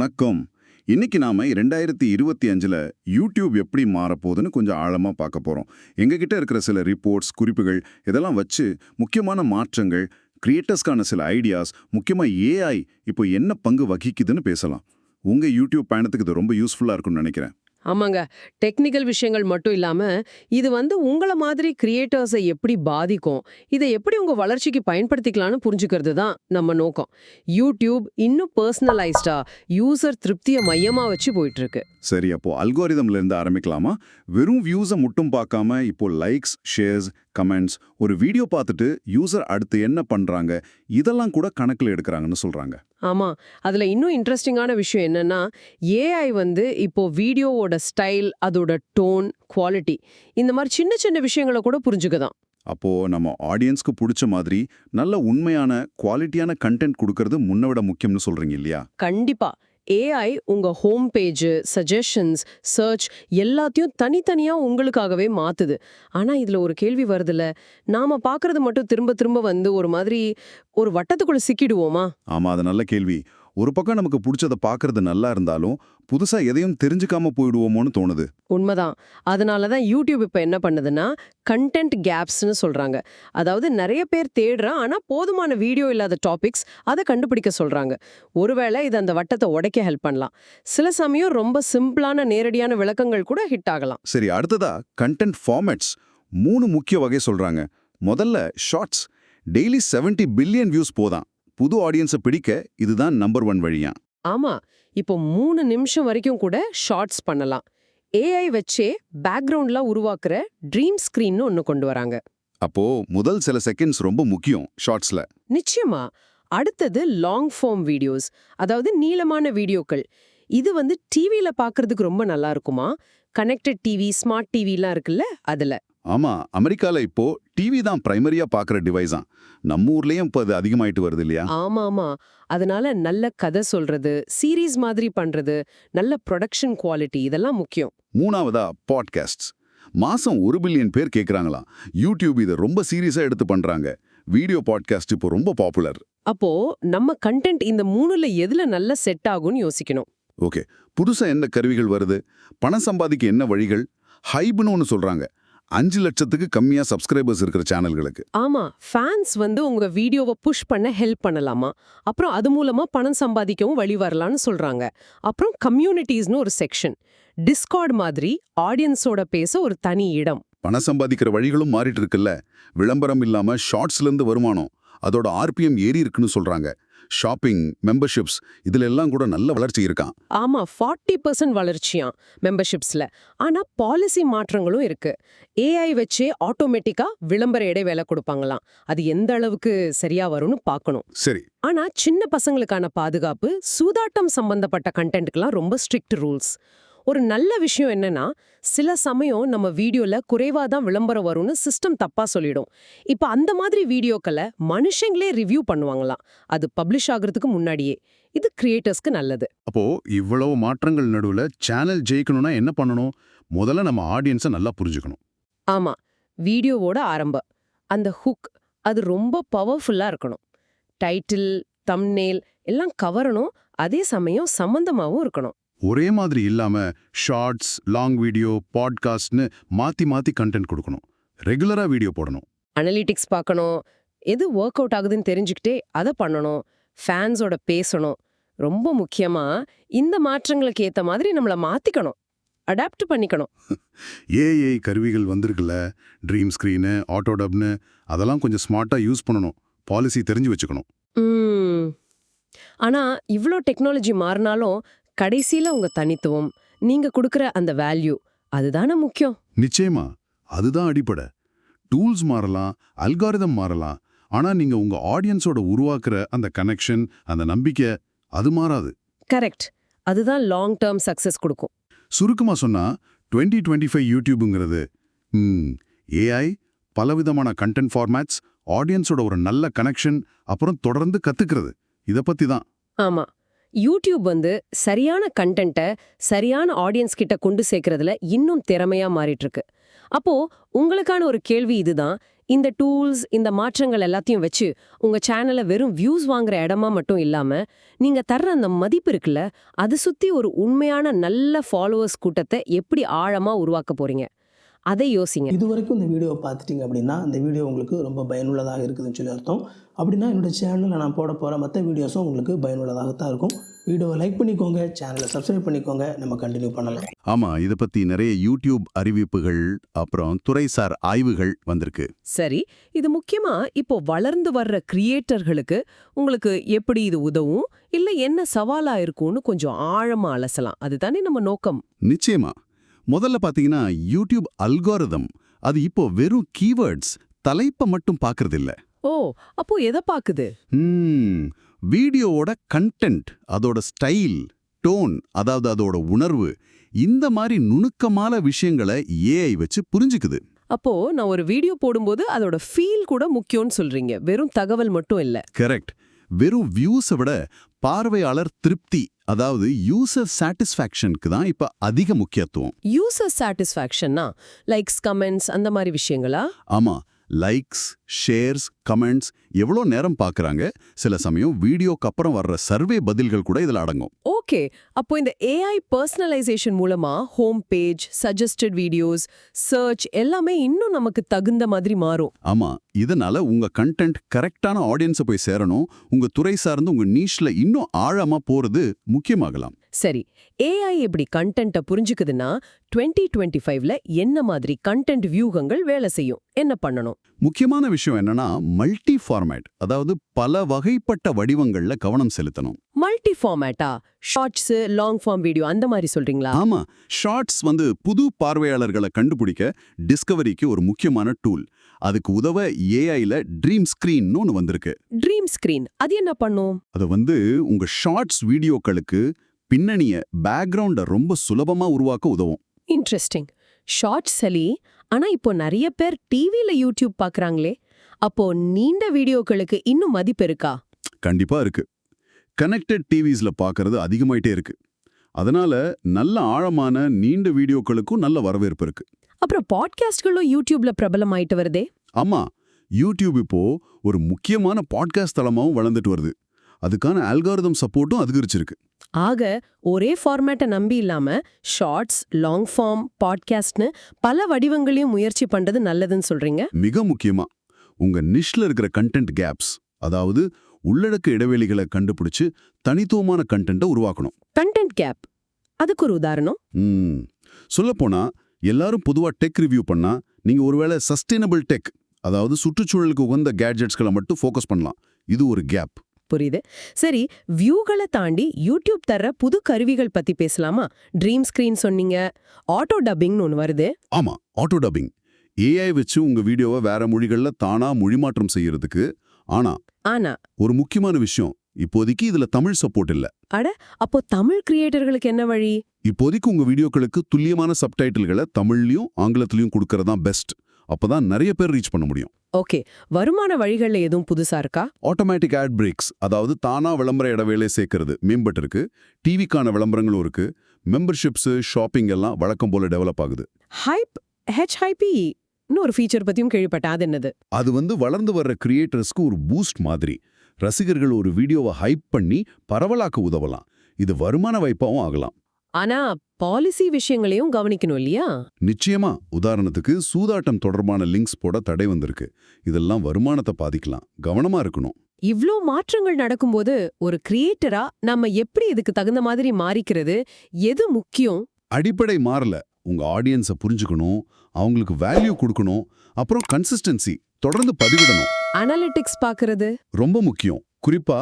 வணக்கம். இன்னைக்கு நாம ரெண்டாயிரத்தி இருபத்தி அஞ்சுல யூடியூப் எப்படி மாறப்போகுதுன்னு கொஞ்சம் ஆழமா பார்க்க போறோம். எங்ககிட்ட இருக்கிற சில ரிப்போர்ட்ஸ் குறிப்புகள் இதெல்லாம் வச்சு முக்கியமான மாற்றங்கள் கிரியேட்டர்ஸ்க்கான சில ஐடியாஸ் முக்கியமா ஏஐ இப்போ என்ன பங்கு வகிக்குதுன்னு பேசலாம். உங்க யூடியூப் பயணத்துக்கு இது ரொம்ப யூஸ்ஃபுல்லா இருக்கும்னு நினைக்கிறேன். ஆமாங்க. டெக்னிக்கல் விஷயங்கள் மட்டும் இல்லாம இது வந்து உங்கள மாதிரி கிரியேட்டர்ஸை எப்படி பாதிக்கும் இதை எப்படி உங்க வளர்ச்சிக்கு பயன்படுத்திக்கலாம்னு புரிஞ்சுக்கிறது தான் நம்ம நோக்கம். யூடியூப் இன்னும் பர்சனலைஸ்டா யூசர் திருப்தியை மையமா வச்சு போயிட்டு இருக்கு சரி அப்போ அல்கோரிதம்ல இருந்து ஆரம்பிக்கலாமா? வெறும் வியூஸை மட்டும் பார்க்காம இப்போ லைக்ஸ் ஷேர்ஸ் கமெண்ட்ஸ் ஒரு வீடியோ பார்த்துட்டு யூசர் அடுத்து என்ன பண்றாங்க இதெல்லாம் கூட கணக்கில் எடுக்கிறாங்கன்னு சொல்றாங்க. ஆமா. அதுல இன்னும் இன்ட்ரெஸ்டிங்கான விஷயம் என்னன்னா ஏஐ வந்து இப்போ வீடியோவோட ஸ்டைல் அதோட டோன் குவாலிட்டி இந்த மாதிரி சின்ன சின்ன விஷயங்களை கூட புரிஞ்சுக்கதான். அப்போ நம்ம ஆடியன்ஸ்க்கு பிடிச்ச மாதிரி நல்ல உண்மையான குவாலிட்டியான கண்டென்ட் கொடுக்கறது முன்ன விட முக்கியம்னு சொல்றீங்க இல்லையா? கண்டிப்பா. ஏஐ உங்க ஹோம் பேஜு சஜஷன்ஸ் சர்ச் எல்லாத்தையும் தனித்தனியா உங்களுக்காகவே மாத்துது. ஆனா இதுல ஒரு கேள்வி வருதுல்ல. நாம பாக்குறது மட்டும் திரும்ப திரும்ப வந்து ஒரு மாதிரி ஒரு வட்டத்துக்குள்ள சிக்கிடுவோமா? ஆமா அது நல்ல கேள்வி. ஒரு பக்கம் நமக்கு பிடிச்சத பார்க்கறது நல்லா இருந்தாலும் புதுசா எதையும் தெரிஞ்சுக்காம போயிடுவோமோன்னு தோணுது. உண்மைதான். அதனால தான் யூடியூப் இப்போ என்ன பண்ணுதுன்னா கண்டென்ட் கேப்ஸ்னு சொல்றாங்க. அதாவது நிறைய பேர் தேடுறான் ஆனா போதுமான வீடியோ இல்லாத டாபிக்ஸ் அதை கண்டுபிடிக்க சொல்றாங்க. ஒருவேளை இது அந்த வட்டத்தை உடைக்க ஹெல்ப் பண்ணலாம். சில சமயம் ரொம்ப சிம்பிளான நேரடியான விளக்கங்கள் கூட ஹிட் ஆகலாம். சரி அடுத்ததா கண்டென்ட் ஃபார்மேட்ஸ் மூணு முக்கிய வகை சொல்றாங்க. முதல்ல ஷார்ட்ஸ் டெய்லி 70 பில்லியன் வியூஸ் போதான். புது ஆடியன்ஸை பிடிக்க இதுதான் நம்பர் ஒன் வழியா. ஆமா இப்போ மூணு நிமிஷம் வரைக்கும் கூட ஷார்ட்ஸ் பண்ணலாம். ஏஐ வச்சே பேக்ரவுண்ட்ல உருவாக்குற ட்ரீம் ஸ்கிரீன்னு ஒன்னு கொண்டு வராங்க. அப்போ முதல் சில செகண்ட்ஸ் ரொம்ப முக்கியம் ஷார்ட்ஸ்ல நிச்சயமா. அடுத்தது லாங் ஃபார்ம் வீடியோஸ் அதாவது நீளமான வீடியோக்கள். இது வந்து டிவியில பார்க்கிறதுக்கு ரொம்ப நல்லா இருக்குமா? கனெக்டட் டிவி ஸ்மார்ட் டிவிலாம் இருக்குல்ல அதுல. ஆமா அமெரிக்கால இப்போ டிவி தான் பிரைமரியா பார்க்குற டிவைஸ் தான் நம்ம ஊர்லயும் இப்போ அது அதிகமாயிட்டு வருது இல்லையா? ஆமா ஆமா. அதனால நல்ல கதை சொல்றது சீரீஸ் மாதிரி பண்றது நல்ல ப்ரொடக்ஷன் குவாலிட்டி இதெல்லாம் முக்கியம். மூணாவதா பாட்காஸ்ட்ஸ் மாசம் ஒரு பில்லியன் பேர் கேக்குறாங்களாம். யூடியூப் இதை ரொம்ப சீரியஸா எடுத்து பண்றாங்க. வீடியோ பாட்காஸ்ட் இப்போ ரொம்ப பாப்புலர் அப்போ நம்ம கண்டென்ட் இந்த மூணுல எதுல நல்ல செட் ஆகும்னு யோசிக்கணும்? ஓகே. புதுசா என்ன கருவிகள் வருது? பணம் சம்பாதிக்க என்ன வழிகள்? ஹைப்னு ஒன்று சொல்றாங்க. அஞ்சு லட்சத்துக்கு கம்மியா சப்ஸ்கிரைபர்ஸ் இருக்கிற சேனல்களுக்கு ஆமா ஃபேன்ஸ் வந்து உங்க வீடியோவை புஷ் பண்ண ஹெல்ப் பண்ணலாமா? அப்புறம் அது மூலமா பணம் சம்பாதிக்கவும் வழி வரலாம்னு சொல்றாங்க. அப்புறம் கம்யூனிட்டிஸ்னு ஒரு செக்ஷன் டிஸ்கார்ட் மாதிரி ஆடியன்ஸோட பேச ஒரு தனி இடம். பணம் சம்பாதிக்கிற வழிகளும் மாறிட்டு இருக்குல்ல. விளம்பரம் இல்லாம ஷார்ட்ஸ்ல இருந்து வருமானம். அதோட ஆர்பிஎம் ஏறி இருக்குன்னு சொல்றாங்க. ஷாப்பிங் மெம்பர்ஷிப்ஸ் இதுல எல்லாம் கூட நல்ல வளர்ச்சி இருக்கான் ஆமா ஃபார்ட்டி பர்சன்ட் வளர்ச்சியாம் மெம்பர்ஷிப்ஸ்ல ஆனா பாலிசி மாற்றங்களும் இருக்கு. ஏஐ வச்சே ஆட்டோமேட்டிக்கா விளம்பர இடைவேளை கொடுப்பாங்களாம். அது எந்த அளவுக்கு சரியா வரும்னு பார்க்கணும். சரி. ஆனா சின்ன பசங்களுக்கான பாதுகாப்பு சூதாட்டம் சம்பந்தப்பட்ட கண்டென்ட்க்குலாம் ரொம்ப ஸ்ட்ரிக்ட் ரூல்ஸ் ஒரு நல்ல விஷயம் என்னன்னா சில சமயம் நம்ம வீடியோல குறைவா தான் விளம்பரம் வரும்னு சிஸ்டம் தப்பா சொல்லிடும். இப்ப அந்த மாதிரி வீடியோக்களை மனுஷங்களே ரிவ்யூ பண்ணுவாங்களாம். அது பப்ளிஷ் ஆகுறதுக்கு முன்னாடியே. இது கிரியேட்டர்ஸ்க்கு நல்லது. அப்போ இவ்வளவு மாற்றங்கள் நடுவுல சேனல் ஜெயிக்கணும்னா என்ன பண்ணணும்? முதல்ல நம்ம ஆடியன்ஸை நல்லா புரிஞ்சுக்கணும். ஆமா. வீடியோவோட ஆரம்பம். அந்த ஹுக் அது ரொம்ப பவர்ஃபுல்லா இருக்கணும். டைட்டில் தம்னேல் எல்லாம் கவரணும். அதே சமயம் சம்பந்தமாவும் இருக்கணும். ஒரே மாதிரி இல்லாம ஷார்ட்ஸ் லாங் வீடியோ பாட்காஸ்ட்னு மாத்தி மாத்தி கண்டென்ட் கொடுக்கணும். ரெகுலரா வீடியோ போடணும். அனலிட்டிக்ஸ் பார்க்கணும். எது ஒர்க் அவுட் ஆகுதுன்னு தெரிஞ்சுக்கிட்டே அதை பண்ணணும். ஃபேன்ஸோட பேசணும். ரொம்ப முக்கியமா இந்த மாற்றங்களுக்கு ஏத்த மாதிரி நம்மள மாத்திக்கணும். அடாப்ட் பண்ணிக்கணும். ஏஐ கருவிகள் வந்திருக்குல்ல. ட்ரீம் ஸ்க்ரீனு ஆட்டோடப்னு அதெல்லாம் கொஞ்சம் ஸ்மார்ட்டா யூஸ் பண்ணணும். பாலிசி தெரிஞ்சு வச்சுக்கணும். ம். ஆனா இவ்ளோ டெக்னாலஜி மாறினாலும் கடைசியில உங்க தனித்துவம் நீங்க கொடுக்கிற அந்த வேல்யூ அதுதானே முக்கியம். நிச்சயமா அதுதான் அடிப்படை. டூல்ஸ் மாறலாம் அல்காரிதம் மாறலாம் ஆனா நீங்க உங்க ஆடியன்ஸோட உருவாக்குற அந்த கனெக்ஷன் அந்த நம்பிக்கை அது மாறாது. கரெக்ட் அதுதான் லாங் டேர்ம் சக்சஸ் கொடுக்கும். சுருக்கமா சொன்னா 2025 டுவெண்ட்டி ஃபைவ் யூடியூபுங்கிறது ஏஐ பலவிதமான கண்டென்ட் ஃபார்மேட்ஸ் ஆடியன்ஸோட ஒரு நல்ல கனெக்ஷன் அப்புறம் தொடர்ந்து கத்துக்கிறது. இத பத்தி தான் ஆமா. யூடியூப் வந்து சரியான கண்டென்ட்டை சரியான ஆடியன்ஸ் கிட்ட கொண்டு சேர்க்கறதுல இன்னும் திறமையா மாறிட்டு இருக்கு அப்போ உங்களுக்கான ஒரு கேள்வி இதுதான். இந்த டூல்ஸ் இந்த மாற்றங்கள் எல்லாத்தையும் வச்சு உங்க சேனலை வெறும் வியூஸ் வாங்குற இடமா மட்டும் இல்லாம நீங்க தர்ற அந்த மதிப்பு இருக்குல்ல அது சுத்தி ஒரு உண்மையான நல்ல ஃபாலோவர்ஸ் கூட்டத்தை எப்படி ஆழமா உருவாக்க போறீங்க? அதை யோசிங்க. இது வரைக்கும் இந்த வீடியோவை பார்த்துட்டீங்க அப்படின்னா இந்த வீடியோ உங்களுக்கு ரொம்ப பயனுள்ளதாக இருக்குதுன்னு சொல்லி அர்த்தம். அப்படின்னா என்னோட சேனலில் நான் போட போகிற மற்ற வீடியோஸும் உங்களுக்கு பயனுள்ளதாக தான் இருக்கும். வீடியோவை லைக் பண்ணிக்கோங்க சேனலை சப்ஸ்கிரைப் பண்ணிக்கோங்க. நம்ம கண்டினியூ பண்ணலாம். ஆமா இத பத்தி நிறைய யூடியூப் அறிவிப்புகள் அப்புறம் துறைசார் ஆய்வுகள் வந்திருக்கு. சரி இது முக்கியமா இப்போ வளர்ந்து வர்ற கிரியேட்டர்களுக்கு உங்களுக்கு எப்படி இது உதவும்? இல்ல என்ன சவாலா இருக்கும்னு கொஞ்சம் ஆழமா அலசலாம். அதுதானே நம்ம நோக்கம். நிச்சயமா. முதல்ல பாத்தீங்கன்னா யூடியூப் அல்காரிதம். அது இப்போ வெறும் கீவேர்ட்ஸ் தலைப்பை மட்டும் பார்க்கறது இல்ல ஓ அப்போ எதை பாக்குது? ம், வீடியோவோட கண்டென்ட் அதோட ஸ்டைல் டோன் அதாவது அதோட உணர்வு இந்த மாதிரி நுணுக்கமான விஷயங்களை ஏஐ வச்சு புரிஞ்சுக்குது. அப்போ நான் ஒரு வீடியோ போடும்போது அதோட ஃபீல் கூட முக்கியம்னு சொல்றீங்க. வெறும் தகவல் மட்டும் இல்ல. கரெக்ட் வெறும் வியூஸை விட பார்வையாளர் திருப்தி அதாவது யூசர் சாட்டிஸ்ஃபேக்ஷனுக்கு தான் இப்ப அதிக முக்கியத்துவம். யூசர் சாட்டிஸ்ஃபேக்ஷன்னா லைக்ஸ் கமெண்ட்ஸ் அந்த மாதிரி விஷயங்களா? ஆமா லைக்ஸ் ஷேர்ஸ் கமெண்ட்ஸ் எவ்வளோ நேரம் பார்க்கறாங்க? சில சமயம் வீடியோக்கு அப்புறம் வர்ற சர்வே பதில்கள் கூட இதுல அடங்கும். ஓகே. அப்போ இந்த ஏஐ பர்சனலைசேஷன் மூலமா home page suggested videos search எல்லாமே இன்னும் நமக்கு தகுந்த மாதிரி மாறும். ஆமா. இதனால உங்க கண்டென்ட் கரெக்டான ஆடியன்ஸை போய் சேரணும். உங்க துறை சார்ந்து உங்க நீஷ்ல இன்னும் ஆழமா போறது முக்கியமாகலாம். சரி. ஏஐ எப்படி கண்டென்ட்டை புரிஞ்சுக்குதுன்னா டுவெண்ட்டி டுவெண்ட்டி ஃபைவ்ல என்ன மாதிரி கண்டென்ட் வியூகங்கள் வேலை செய்யும்? என்ன பண்ணணும்? முக்கியமான விஷயம் என்னன்னா மல்டி ஃபார்மேட் அதாவது பல வகைப்பட்ட வடிவங்கள்ல கவனம் செலுத்தணும். மல்டி ஃபார்மேட்டா ஷார்ட்ஸ் லாங் ஃபார்ம் வீடியோ அந்த மாதிரி சொல்றீங்களா? ஆமா. ஷார்ட்ஸ் வந்து புது பார்வையாளர்களை கண்டுபிடிக்க டிஸ்கவரிக்கு ஒரு முக்கியமான டூல் அதுக்கு உதவ ஏஐல ட்ரீம் ஸ்கிரீன்னு ஒன்று வந்திருக்கு. ட்ரீம் ஸ்கிரீன் அது என்ன பண்ணும்? அது வந்து உங்க ஷார்ட்ஸ் வீடியோக்களுக்கு பின்னணிய பேக்ரவுண்ட ரொம்ப சுலபமா உருவாக்க உதவும். இன்ட்ரெஸ்டிங் ஷார்ட்ஸ் சரி ஆனா இப்போ நிறைய பேர் டிவில யூடியூப் பார்க்கறாங்களே அப்போ நீண்ட வீடியோக்களுக்கு இன்னும் மதிப்பு இருக்கா? கண்டிப்பா இருக்கு. கனெக்டட் டிவிஸ்ல பார்க்கறது அதிகமாயிட்டே இருக்கு. அதனால நல்ல ஆழமான நீண்ட வீடியோக்களுக்கும் நல்ல வரவேற்பு இருக்கு. அப்புறம் பாட்காஸ்ட்களும் யூடியூப்ல பிரபலமாயிட்டு வருதே. ஆமா யூடியூப் இப்போ ஒரு முக்கியமான பாட்காஸ்ட் தளமாவும் வளர்ந்துட்டு வருது. அதுக்கான அல்காரிதம் சப்போர்ட்டும் அதிகரிச்சிருக்கு. ஆக ஒரே ஃபார்மேட்டை நம்பி இல்லாம ஷார்ட்ஸ் லாங் ஃபார்ம் பாட்காஸ்ட்னு பல வடிவங்களையும் முயற்சி பண்றது நல்லதுன்னு சொல்றீங்க? மிக முக்கியமா. உங்க நிஷ்ல இருக்கிற கண்டென்ட் கேப்ஸ் அதாவது உள்ளடக்க இடைவெளிகளை கண்டுபிடிச்சு தனித்துவமான கண்டென்ட்டை உருவாக்கணும். கண்டென்ட் கேப் அதுக்கு ஒரு உதாரணம். சொல்லப்போனா எல்லாரும் பொதுவா டெக் ரிவ்யூ பண்ணா நீங்க ஒருவேளை சஸ்டைனபிள் டெக் அதாவது சுற்றுச்சூழலுக்கு உகந்த கேட்ஜெட்ஸ்களை மட்டும் ஃபோக்கஸ் பண்ணலாம். இது ஒரு கேப் புரியுது? சரி வியூகளை தாண்டி யூடியூப் தர்ற புது கருவிகள் பத்தி பேசலாமா? ட்ரீம் ஸ்கிரீன் சொன்னீங்க ஆட்டோ டப்பிங்னு ஒன்று வருது. ஆமா ஆட்டோ டப்பிங் ஏஐ வச்சு உங்க வீடியோவை வேற மொழிகள்ல தானா மொழிமாற்றம் செய்யறதுக்கு. ஆனா ஆனா. ஒரு முக்கியமான விஷயம் இப்போதைக்கு இதுல தமிழ் சப்போர்ட் இல்ல. அட அப்போ தமிழ் கிரியேட்டர்களுக்கு என்ன வழி? இப்போதைக்கு உங்க வீடியோக்களுக்கு துல்லியமான சப்டைட்டில்களை தமிழ்லயும் ஆங்கிலத்திலயும் கொடுக்கறதா பெஸ்ட் அப்பதான் நிறைய பேர் ரீச் பண்ண முடியும். ஓகே. வருமான வழிகள்ல எதுவும் புதுசா இருக்கா? ஆட்டோமேட்டிக் ஆட் பிரேக்ஸ் அதாவது தானா விளம்பர இடைவேளை சேர்க்கறது மேம்பட்டு இருக்கு. டிவிக்கான விளம்பரங்களும் இருக்கு. மெம்பர்ஷிப்ஸ் ஷாப்பிங் எல்லாம் வழக்கம் போல டெவலப் ஆகுது. ஹைப் ஹெச்ஐபி ஒரு ஃபீச்சர் பத்தியும் கேள்விப்பட்டேன். அது என்னது? அது வந்து வளர்ந்து வர்ற கிரியேட்டர்ஸ்க்கு ஒரு பூஸ்ட் மாதிரி. ரசிகர்கள் ஒரு வீடியோவை ஹைப் பண்ணி பரவலாக்க உதவலாம். இது வருமான வாய்ப்பாவும் ஆகலாம். ஆனா பாலிசி விஷயங்களையும் கவனிக்கணும் இல்லையா? நிச்சயமா. உதாரணத்துக்கு சூதாட்டம் தொடர்பான லிங்க்ஸ் போட தடை வந்திருக்கு. இதெல்லாம் வருமானத்தை பாதிக்கலாம். கவனமா இருக்கணும். இவ்ளோ மாற்றங்கள் நடக்கும்போது ஒரு கிரியேட்டரா நம்ம எப்படி இதுக்கு தகுந்த மாதிரி மாறிக்கிறது? எது முக்கியம்? அடிப்படை மாறல. உங்க ஆடியன்ஸை புரிஞ்சுக்கணும். அவங்களுக்கு வேல்யூ கொடுக்கணும். அப்புறம் கன்சிஸ்டன்சி தொடர்ந்து பதிவிடணும். அனலிட்டிக்ஸ் பாக்குறது? ரொம்ப முக்கியம். குறிப்பா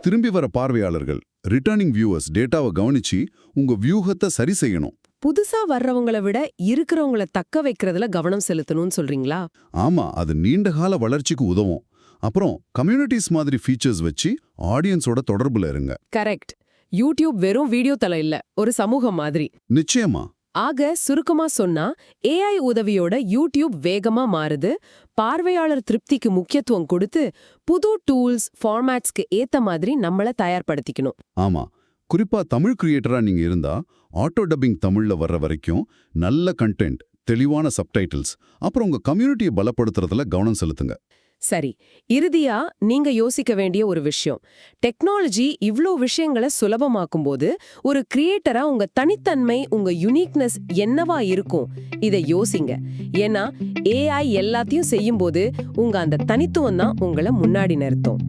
திரும்பி வர பார்வையாளர்கள். ரிட்டர்னிங் வியூவர்ஸ் டேட்டாவை கவனிச்சு உங்க வியூகத்தை சரி செய்யணும். புதுசா வர்றவங்கள விட இருக்கிறவங்கள தக்க வைக்கிறதுல கவனம் செலுத்தணும்னு சொல்றீங்களா? ஆமா அது நீண்ட கால வளர்ச்சிக்கு உதவும். அப்புறம் கம்யூனிட்டிஸ் மாதிரி ஃபீச்சர்ஸ் வச்சு ஆடியன்ஸோட தொடர்புல இருங்க. கரெக்ட் யூடியூப் வெறும் வீடியோ தலை இல்ல ஒரு சமூகம் மாதிரி. நிச்சயமா. ஆக சுருக்கமா சொன்னா ஏஐ உதவியோட யூடியூப் வேகமா மாறுது. பார்வையாளர் திருப்திக்கு முக்கியத்துவம் கொடுத்து புது டூல்ஸ் ஃபார்மேட்ஸ்க்கு ஏத்த மாதிரி நம்மள தயார்படுத்திக்கணும். ஆமா. குறிப்பா தமிழ் கிரியேட்டரா நீங்க இருந்தா ஆட்டோ டப்பிங் தமிழ்ல வர்ற வரைக்கும் நல்ல கண்டென்ட் தெளிவான சப்டைட்டில்ஸ் அப்புறம் உங்க கம்யூனிட்டியை பலப்படுத்துறதுல கவனம் செலுத்துங்க. சரி இறுதியா நீங்க யோசிக்க வேண்டிய ஒரு விஷயம். டெக்னாலஜி இவ்ளோ விஷயங்களை சுலபமாக்கும்போது ஒரு கிரியேட்டரா உங்க தனித்தன்மை உங்க யுனிக்னஸ் என்னவா இருக்கும்? இதை யோசிங்க. ஏன்னா ஏஐ எல்லாத்தையும் செய்யும் போது உங்க அந்த தனித்துவம் தான் உங்களை முன்னாடி நிறுத்தும்.